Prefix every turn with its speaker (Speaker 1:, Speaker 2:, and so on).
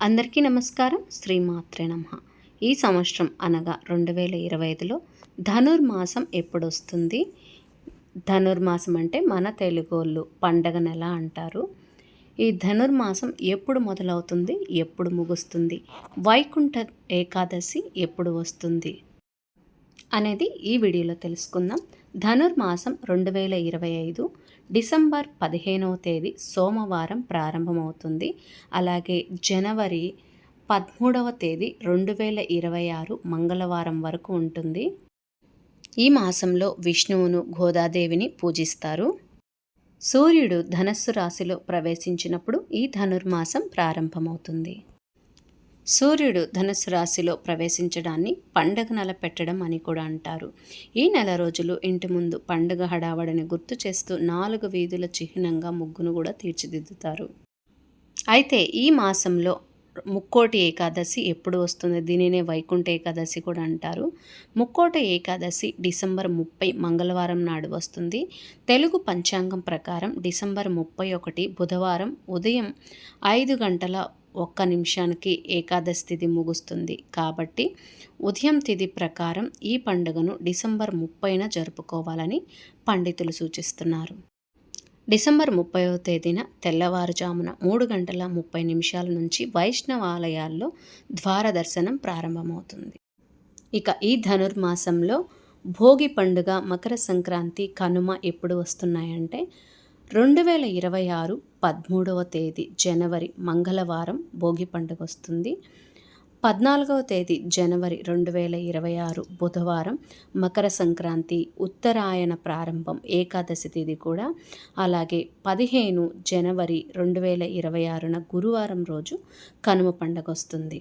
Speaker 1: అందరికీ నమస్కారం. శ్రీమాత్రే నమ. ఈ సంవత్సరం అనగా రెండు వేల ఇరవై ఐదులో ధనుర్మాసం ఎప్పుడు వస్తుంది ధనుర్మాసం అంటే మన తెలుగోళ్ళు పండగ నెల అంటారు. ఈ ధనుర్మాసం ఎప్పుడు మొదలవుతుంది? ఎప్పుడు ముగుస్తుంది? వైకుంఠ ఏకాదశి ఎప్పుడు వస్తుంది? అనేది ఈ వీడియోలో తెలుసుకుందాం. ధనుర్మాసం రెండు వేల ఇరవై ఐదు డిసెంబర్ పదిహేనవ తేదీ సోమవారం ప్రారంభమవుతుంది. అలాగే జనవరి పదమూడవ తేదీ రెండు వేల ఇరవై ఆరు మంగళవారం వరకు ఉంటుంది. ఈ మాసంలో విష్ణువును గోదాదేవిని పూజిస్తారు. సూర్యుడు ధనస్సు రాశిలో ప్రవేశించినప్పుడు ఈ ధనుర్మాసం ప్రారంభమవుతుంది. సూర్యుడు ధనుసు రాశిలో ప్రవేశించడాన్ని పండగ నెల పెట్టడం అని కూడా అంటారు. ఈ నెల రోజులు ఇంటి ముందు పండుగ హడావడిని గుర్తు చేస్తూ నాలుగు వీధుల చిహ్నంగా ముగ్గును కూడా తీర్చిదిద్దుతారు. అయితే ఈ మాసంలో ముక్కోటి ఏకాదశి ఎప్పుడు వస్తుంది? దీనినే వైకుంఠ ఏకాదశి కూడా అంటారు. ముక్కోటి ఏకాదశి డిసెంబర్ ముప్పై మంగళవారం నాడు వస్తుంది. తెలుగు పంచాంగం ప్రకారం డిసెంబర్ ముప్పై ఒకటి బుధవారం ఉదయం ఐదు గంటల ఒక్క నిమిషానికి ఏకాదశి తిథి ముగుస్తుంది. కాబట్టి ఉదయం తిథి ప్రకారం ఈ పండుగను డిసెంబర్ ముప్పైన జరుపుకోవాలని పండితులు సూచిస్తున్నారు. డిసెంబర్ ముప్పైవ తేదీన తెల్లవారుజామున మూడు గంటల ముప్పై నిమిషాల నుంచి వైష్ణవ ఆలయాల్లో ద్వార దర్శనం ప్రారంభమవుతుంది. ఇక ఈ ధనుర్మాసంలో భోగి పండుగ మకర సంక్రాంతి కనుమ ఎప్పుడు వస్తున్నాయంటే రెండు వేల ఇరవై ఆరు పదమూడవ తేదీ జనవరి మంగళవారం భోగి పండుగ వస్తుంది పద్నాలుగవ తేదీ జనవరి రెండు వేల ఇరవై ఆరు బుధవారం మకర సంక్రాంతి ఉత్తరాయణ ప్రారంభం ఏకాదశి తేదీ కూడా. అలాగే పదిహేను జనవరి రెండు వేల ఇరవై ఆరున గురువారం రోజు కనుమ పండుగ వస్తుంది